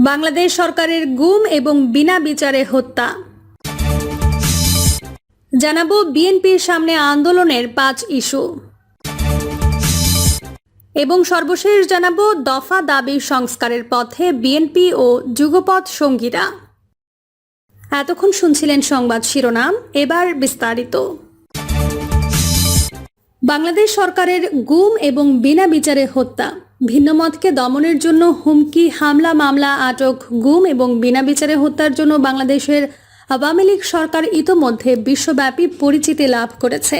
বাংলাদেশ সরকারের গুম এবং বিনা বিচারে হত্যা। জানাব বিএনপির সামনে আন্দোলনের পাঁচ ইস্যু। এবং সর্বশেষ জানাব দফা দাবি সংস্কারের পথে বিএনপি ও যুগপথ সঙ্গীরা। এতক্ষণ শুনছিলেন সংবাদ শিরোনাম, এবার বিস্তারিত। বাংলাদেশ সরকারের গুম এবং বিনা বিচারে হত্যা। ভিন্নমতকে দমনের জন্য হুমকি, হামলা, মামলা, আটক, গুম এবং বিনা বিচারে হত্যার জন্য বাংলাদেশের আওয়ামী লীগ সরকার ইতোমধ্যে বিশ্বব্যাপী পরিচিতি লাভ করেছে।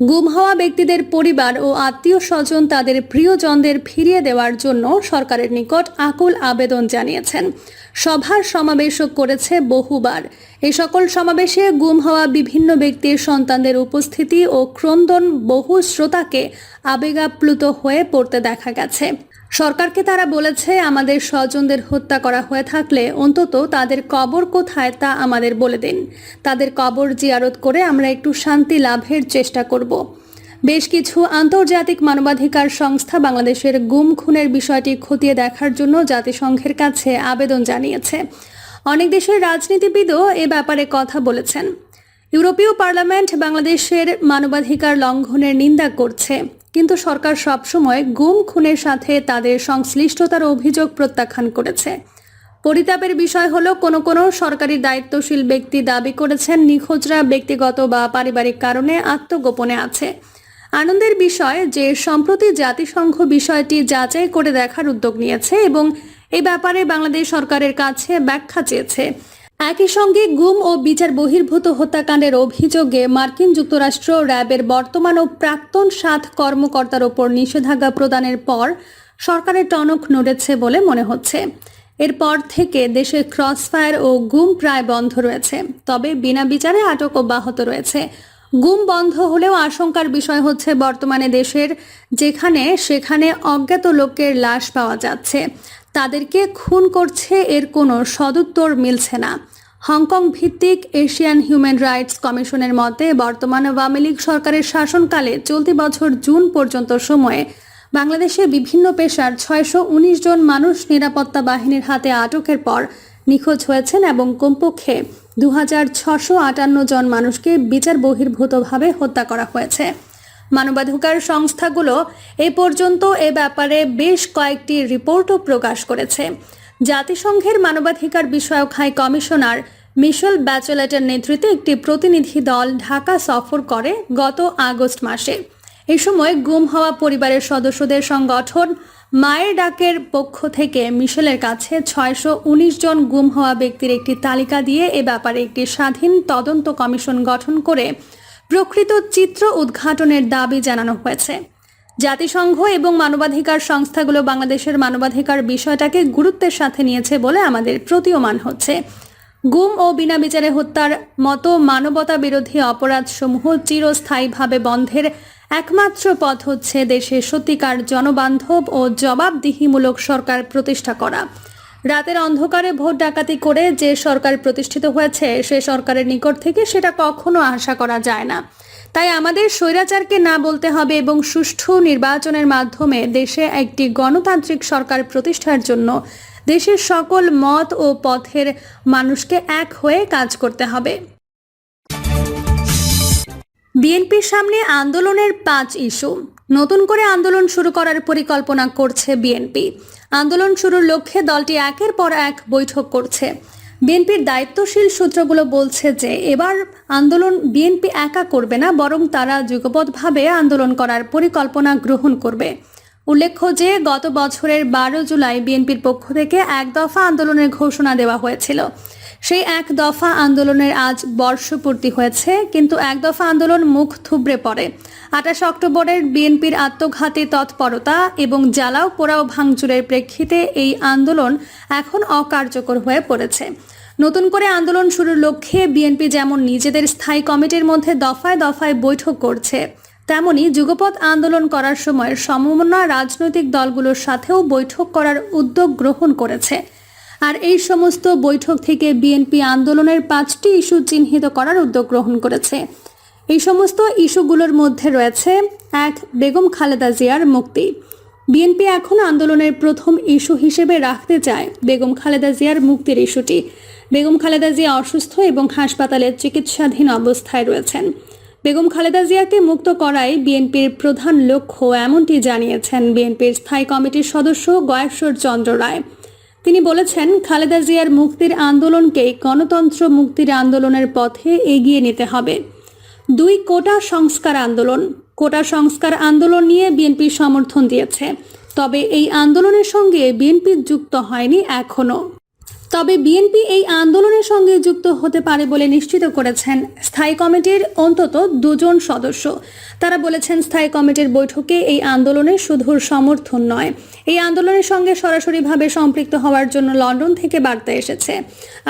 গুম হওয়া ব্যক্তিদের পরিবার ও আত্মীয় স্বজন তাদের প্রিয়জনদের ফিরিয়ে দেওয়ার জন্য সরকারের নিকট আকুল আবেদন জানিয়েছেন। সভার সমাবেশও করেছে বহুবার। এই সকল সমাবেশে গুম হওয়া বিভিন্ন ব্যক্তির সন্তানদের উপস্থিতি ও ক্রন্দন বহু শ্রোতাকে আবেগাপ্লুত হয়ে পড়তে দেখা গেছে। সরকারকে তারা বলেছে, আমাদের স্বজনদের হত্যা করা হয়ে থাকলে অন্তত তাদের কবর কোথায় তা আমাদের বলে দিন। তাদের কবর জিয়ারত করে আমরা একটু শান্তি লাভের চেষ্টা করব। বেশ কিছু আন্তর্জাতিক মানবাধিকার সংস্থা বাংলাদেশের গুম খুনের বিষয়টি খতিয়ে দেখার জন্য জাতিসংঘের কাছে আবেদন জানিয়েছে। অনেক দেশের রাজনীতিবিদও এ ব্যাপারে কথা বলেছেন। ইউরোপীয় পার্লামেন্ট বাংলাদেশের মানবাধিকার লঙ্ঘনের নিন্দা করছে, কিন্তু সরকার সবসময় গুম খুনের সাথে তাদের সংশ্লিষ্টতার অভিযোগ প্রত্যাখ্যান করেছে। পরিতাপের বিষয় হলো, কোনো কোনো সরকারি দায়িত্বশীল ব্যক্তি দাবি করেছেন, নিখোঁজরা ব্যক্তিগত বা পারিবারিক কারণে আত্মগোপনে আছে। আনন্দের বিষয় যে সম্প্রতি জাতিসংঘ বিষয়টি যাচাই করে দেখার উদ্যোগ নিয়েছে এবং এই ব্যাপারে বাংলাদেশ সরকারের কাছে ব্যাখ্যা চেয়েছে। একই সঙ্গে গুম ও বিচার বহির্ভূত হত্যাকাণ্ডের অভিযোগে মার্কিন যুক্তরাষ্ট্র র্যাবের বর্তমান ও প্রাক্তন সাত কর্মকর্তার ওপর নিষেধাজ্ঞা প্রদানের পর সরকারের টনক নড়েছে বলে মনে হচ্ছে। এরপর থেকে দেশে ক্রসফায়ার ও গুম প্রায় বন্ধ রয়েছে। তবে বিনা বিচারে আটক অব্যাহত রয়েছে গুম বন্ধ হলেও আশঙ্কার বিষয় হচ্ছে বর্তমানে দেশের যেখানে সেখানে অজ্ঞাত লোকের লাশ পাওয়া যাচ্ছে। তাদেরকে খুন করছে এর কোনো সদুত্তর মিলছে না। হংকং ভিত্তিক এশিয়ান হিউম্যান রাইটস কমিশনের মতে, বর্তমান আওয়ামী লীগ সরকারের শাসনকালে চলতি বছর জুন পর্যন্ত সময়ে বাংলাদেশে বিভিন্ন পেশার ছয়শো উনিশ জন মানুষ নিরাপত্তা বাহিনীর হাতে আটকের পর নিখোঁজ হয়েছেন এবং কমপক্ষে দু জন মানুষকে বিচার বহির্ভূতভাবে হত্যা করা হয়েছে। মানবাধিকার সংস্থাগুলো এ পর্যন্ত এ ব্যাপারে বেশ কয়েকটি রিপোর্টও প্রকাশ করেছে। জাতিসংঘের মানবাধিকার বিষয়ক হাই কমিশনার মিশেল ব্যাচেলেটের নেতৃত্বে একটি প্রতিনিধি দল ঢাকা সফর করে গত আগস্ট মাসে। এ সময় গুম হওয়া পরিবারের সদস্যদের সংগঠন মায়ের ডাকের পক্ষ থেকে মিশেলের কাছে ছয়শো উনিশ জন গুম হওয়া ব্যক্তির একটি তালিকা দিয়ে এ ব্যাপারে একটি স্বাধীন তদন্ত কমিশন গঠন করে প্রকৃত চিত্র উদ্ঘাটনের দাবি জানানো হয়েছে। জাতিসংঘ এবং মানবাধিকার সংস্থাগুলো বাংলাদেশের মানবাধিকার বিষয়টাকে গুরুত্বের সাথে নিয়েছে বলে আমাদের প্রতীয়মান হচ্ছে। গুম ও বিনা বিচারে হত্যার মতো মানবতা বিরোধী অপরাধসমূহ চিরস্থায়ীভাবে বন্ধের একমাত্র পথ হচ্ছে দেশে সত্যিকার জনবান্ধব ও জবাবদিহিমূলক সরকার প্রতিষ্ঠা করা। রাতের অন্ধকারে ভোট ডাকাতি করে যে সরকার প্রতিষ্ঠিত হয়েছে, সে সরকারের নিকট থেকে সেটা কখনো আশা করা যায় না। তাই আমাদের স্বৈরাচারকে না বলতে হবে এবং সুষ্ঠু নির্বাচনের মাধ্যমে দেশে একটি গণতান্ত্রিক সরকার প্রতিষ্ঠার জন্য দেশের সকল মত ও পথের মানুষকে এক হয়ে কাজ করতে হবে। বিএনপির সামনে আন্দোলনের পাঁচ ইস্যু। নতুন করে আন্দোলন শুরু করার পরিকল্পনা করছে বিএনপি। আন্দোলন শুরুর লক্ষ্যে দলটি একের পর এক বৈঠক করছে। বিএনপির দায়িত্বশীল সূত্রগুলো বলছে যে, এবার আন্দোলন বিএনপি একা করবে না, বরং তারা যুগপৎভাবে আন্দোলন করার পরিকল্পনা গ্রহণ করবে। উল্লেখ্য যে, গত বছরের বারো জুলাই বিএনপির পক্ষ থেকে এক দফা আন্দোলনের ঘোষণা দেওয়া হয়েছিল। সেই এক দফা আন্দোলনের আজ বর্ষপূর্তি হয়েছে, কিন্তু এক দফা আন্দোলন মুখ থুবড়ে পড়ে। আঠাশ অক্টোবরের বিএনপির আত্মঘাতী তৎপরতা এবং জ্বালাও পোড়াও ভাঙচুরের প্রেক্ষিতে এই আন্দোলন এখন অকার্যকর হয়ে পড়েছে। নতুন করে আন্দোলন শুরুর লক্ষ্যে বিএনপি যেমন নিজেদের স্থায়ী কমিটির মধ্যে দফায় দফায় বৈঠক করছে, তেমনি যুগপৎ আন্দোলন করার সময় সমমনা রাজনৈতিক দলগুলোর সাথেও বৈঠক করার উদ্যোগ গ্রহণ করেছে। আর এই সমস্ত বৈঠক থেকে বিএনপি আন্দোলনের পাঁচটি ইস্যু চিহ্নিত করার উদ্যোগ গ্রহণ করেছে। এই সমস্ত ইস্যুগুলোর মধ্যে রয়েছে এক, বেগম খালেদা জিয়ার মুক্তি। বিএনপি এখন আন্দোলনের প্রথম ইস্যু হিসেবে রাখতে চায় বেগম খালেদা জিয়ার মুক্তির ইস্যুটি। বেগম খালেদা জিয়া অসুস্থ এবং হাসপাতালে চিকিৎসাধীন অবস্থায় রয়েছেন। বেগম খালেদা জিয়াকে মুক্ত করাই বিএনপির প্রধান লক্ষ্য, এমনটি জানিয়েছেন বিএনপির স্থায়ী কমিটির সদস্য গয়েশ্বর চন্দ্র রায়। তিনি বলেছেন, খালেদা জিয়ার মুক্তির আন্দোলনকে গণতন্ত্র মুক্তির আন্দোলনের পথে এগিয়ে নিতে হবে। দুই কোটা সংস্কার আন্দোলন। কোটা সংস্কার আন্দোলন নিয়ে বিএনপি সমর্থন দিয়েছে। তবে এই আন্দোলনের সঙ্গে বিএনপি যুক্ত হয়নি এখনও তবে বিএনপি এই আন্দোলনের সঙ্গে যুক্ত হতে পারে বলে নিশ্চিত করেছেন স্থায়ী কমিটির অন্তত দুজন সদস্য। তারা বলেছেন স্থায়ী কমিটির বৈঠকে এই আন্দোলনের শুধু সমর্থন নয়। এই আন্দোলনের সঙ্গে সরাসরিভাবে সম্পৃক্ত হওয়ার জন্য লন্ডন থেকে বার্তা এসেছে।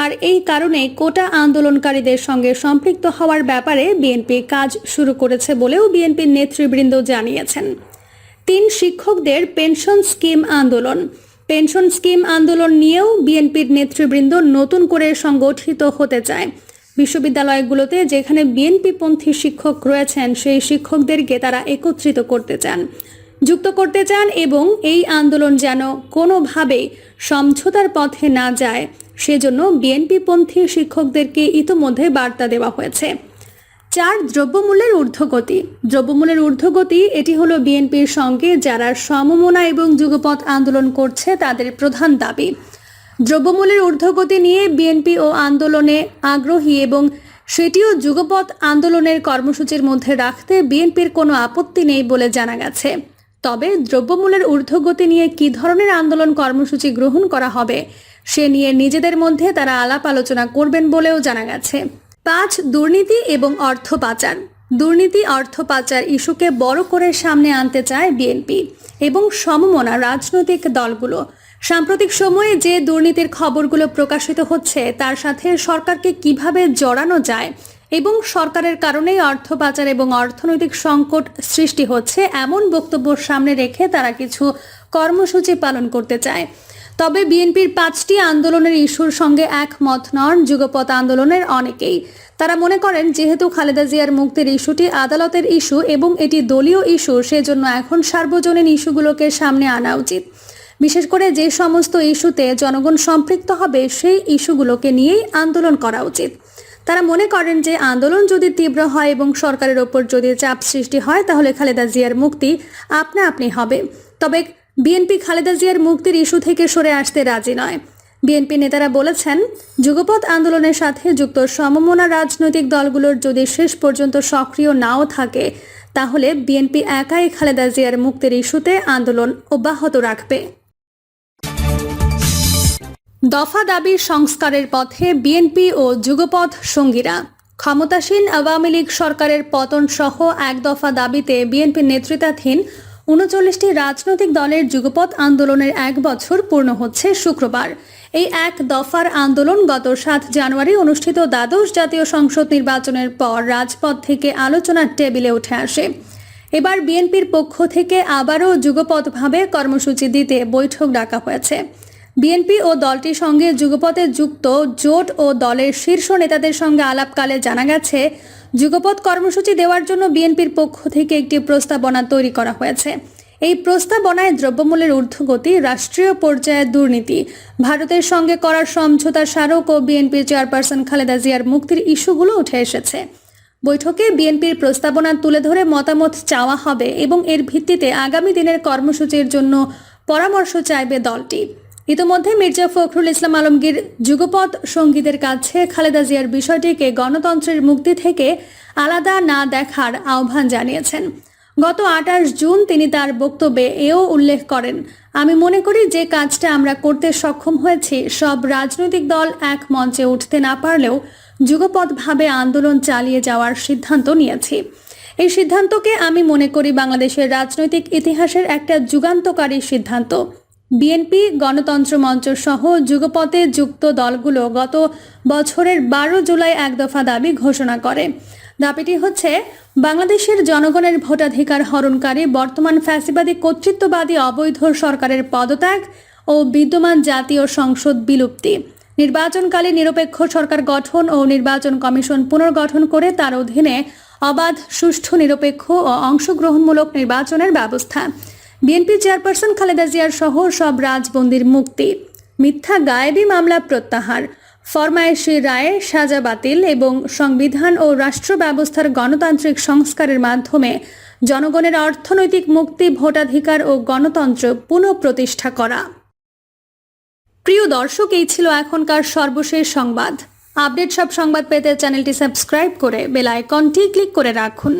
আর এই কারণে কোটা আন্দোলনকারীদের সঙ্গে সম্পৃক্ত হওয়ার ব্যাপারে বিএনপি কাজ শুরু করেছে বলেও বিএনপির নেতৃবৃন্দ জানিয়েছেন। তিন শিক্ষকদের পেনশন স্কিম আন্দোলন। পেনশন স্কিম আন্দোলন নিয়েও বিএনপির নেতৃবৃন্দ নতুন করে সংগঠিত হতে চায়। বিশ্ববিদ্যালয়গুলোতে যেখানে বিএনপিপন্থী শিক্ষক রয়েছেন, সেই শিক্ষকদেরকে তারা একত্রিত করতে চান, যুক্ত করতে চান এবং এই আন্দোলন যেন কোনোভাবেই সমঝোতার পথে না যায়, সেজন্য বিএনপিপন্থী শিক্ষকদেরকে ইতোমধ্যে বার্তা দেওয়া হয়েছে। চার দ্রব্যমূল্যের ঊর্ধ্বগতি। দ্রব্যমূল্যের ঊর্ধ্বগতি, এটি হলো বিএনপির সঙ্গে যারা সমমনা এবং যুগপথ আন্দোলন করছে তাদের প্রধান দাবি। দ্রব্যমূল্যের ঊর্ধ্বগতি নিয়ে বিএনপি ও আন্দোলনে আগ্রহী এবং সেটিও যুগপথ আন্দোলনের কর্মসূচির মধ্যে রাখতে বিএনপির কোনো আপত্তি নেই বলে জানা গেছে। তবে দ্রব্যমূল্যের ঊর্ধ্বগতি নিয়ে কী ধরনের আন্দোলন কর্মসূচি গ্রহণ করা হবে, সে নিয়ে নিজেদের মধ্যে তারা আলাপ আলোচনা করবেন বলেও জানা গেছে। পাঁচ, দুর্নীতি এবং অর্থ পাচার। দুর্নীতি, অর্থ পাচার ইস্যুকে বড় করে সামনে আনতে চায় বিএনপি এবং সমমনা রাজনৈতিক দলগুলো। সাম্প্রতিক সময়ে যে দুর্নীতির খবরগুলো প্রকাশিত হচ্ছে, তার সাথে সরকারকে কীভাবে জড়ানো যায় এবং সরকারের কারণেই অর্থ পাচার এবং অর্থনৈতিক সংকট সৃষ্টি হচ্ছে, এমন বক্তব্য সামনে রেখে তারা কিছু কর্মসূচি পালন করতে চায়। তবে বিএনপির পাঁচটি আন্দোলনের ইস্যুর সঙ্গে একমত নন যুগপথ আন্দোলনের অনেকেই। তারা মনে করেন, যেহেতু খালেদা জিয়ার মুক্তির ইস্যুটি আদালতের ইস্যু এবং এটি দলীয় ইস্যু, সেজন্য এখন সার্বজনীন ইস্যুগুলোকে সামনে আনা উচিত। বিশেষ করে যে সমস্ত ইস্যুতে জনগণ সম্পৃক্ত হবে, সেই ইস্যুগুলোকে নিয়েই আন্দোলন করা উচিত। তারা মনে করেন যে আন্দোলন যদি তীব্র হয় এবং সরকারের ওপর যদি চাপ সৃষ্টি হয়, তাহলে খালেদা জিয়ার মুক্তি আপনা আপনি হবে। তবে বিএনপি খালেদা জিয়ার মুক্তির ইস্যু থেকে সরে আসতে রাজি নয়। বিএনপি নেতারা বলেছেন যুগপথ আন্দোলনের সাথে যুক্ত সমমনা রাজনৈতিক দলগুলোর যদি শেষ পর্যন্ত সক্রিয় নাও থাকে, তাহলে বিএনপি একাই খালেদা জিয়ার মুক্তির ইস্যুতে আন্দোলন অব্যাহত রাখবে। দফা দাবির সংস্কারের পথে বিএনপি ও যুগপথ সঙ্গীরা। ক্ষমতাসীন আওয়ামী লীগ সরকারের পতন সহ এক দফা দাবিতে বিএনপির নেতৃত্বাধীন উনচল্লিশটি রাজনৈতিক দলের যুগপথ আন্দোলনের এক বছর পূর্ণ হচ্ছে শুক্রবার। এই এক দফার আন্দোলন গত সাত জানুয়ারি অনুষ্ঠিত দ্বাদশ জাতীয় সংসদ নির্বাচনের পর রাজপথ থেকে আলোচনার টেবিলে উঠে আসে। এবার বিএনপির পক্ষ থেকে আবারও যুগপথভাবে কর্মসূচি দিতে বৈঠক ডাকা হয়েছে। বিএনপি ও দলটির সঙ্গে যুগপথে যুক্ত জোট ও দলের শীর্ষ নেতাদের সঙ্গে আলাপকালে জানা গেছে, যুগপথ কর্মসূচি দেওয়ার জন্য বিএনপির পক্ষ থেকে একটি প্রস্তাবনা তৈরি করা হয়েছে। এই প্রস্তাবনায় দ্রব্যমূল্যের ঊর্ধ্বগতি, রাষ্ট্রীয় পর্যায়ে দুর্নীতি, ভারতের সঙ্গে করার সমঝোতার স্মারক ও বিএনপির চেয়ারপারসন খালেদা জিয়ার মুক্তির ইস্যুগুলো উঠে এসেছে। বৈঠকে বিএনপির প্রস্তাবনা তুলে ধরে মতামত চাওয়া হবে এবং এর ভিত্তিতে আগামী দিনের কর্মসূচির জন্য পরামর্শ চাইবে দলটি। ইতোমধ্যে মির্জা ফখরুল ইসলাম আলমগীর যুগপথ সঙ্গীদের কাছে খালেদা জিয়ার বিষয়টিকে গণতন্ত্রের মুক্তি থেকে আলাদা না দেখার আহ্বান জানিয়েছেন। গত আঠাশ জুন তিনি তার বক্তব্যে এও উল্লেখ করেন, আমি মনে করি যে কাজটা আমরা করতে সক্ষম হয়েছি, সব রাজনৈতিক দল এক মঞ্চে উঠতে না পারলেও যুগপথভাবে আন্দোলন চালিয়ে যাওয়ার সিদ্ধান্ত নিয়েছি। এই সিদ্ধান্তকে আমি মনে করি বাংলাদেশের রাজনৈতিক ইতিহাসের একটা যুগান্তকারী সিদ্ধান্ত। বিএনপি গণতন্ত্র মঞ্চ সহ যুগপথে যুক্ত দলগুলো গত বছরের বারো জুলাই এক দফা দাবি ঘোষণা করে। দাবিটি হচ্ছে, বাংলাদেশের জনগণের ভোটাধিকার হরণকারী বর্তমান ফ্যাসিবাদী কর্তৃত্ববাদী অবৈধ সরকারের পদত্যাগ ও বিদ্যমান জাতীয় সংসদ বিলুপ্তি। নির্বাচনকালে নিরপেক্ষ সরকার গঠন ও নির্বাচন কমিশন পুনর্গঠন করে তার অধীনে অবাধ, সুষ্ঠু, নিরপেক্ষ ও অংশগ্রহণমূলক নির্বাচনের ব্যবস্থা। বিএনপি চেয়ারপারসন খালেদা জিয়ার সহ সব রাজবন্দির মুক্তি। মিথ্যা গায়েবী মামলা প্রত্যাহার। ফরমায়েশি রায়ে সাজা বাতিল এবং সংবিধান ও রাষ্ট্র ব্যবস্থার গণতান্ত্রিক সংস্কারের মাধ্যমে জনগণের অর্থনৈতিক মুক্তি, ভোটাধিকার ও গণতন্ত্র পুনঃপ্রতিষ্ঠা করা। প্রিয় দর্শক, এই ছিল এখনকার সর্বশেষ সংবাদ। আপডেট সব সংবাদ পেতে চ্যানেলটি সাবস্ক্রাইব করে বেল আইকনটি ক্লিক করে রাখুন।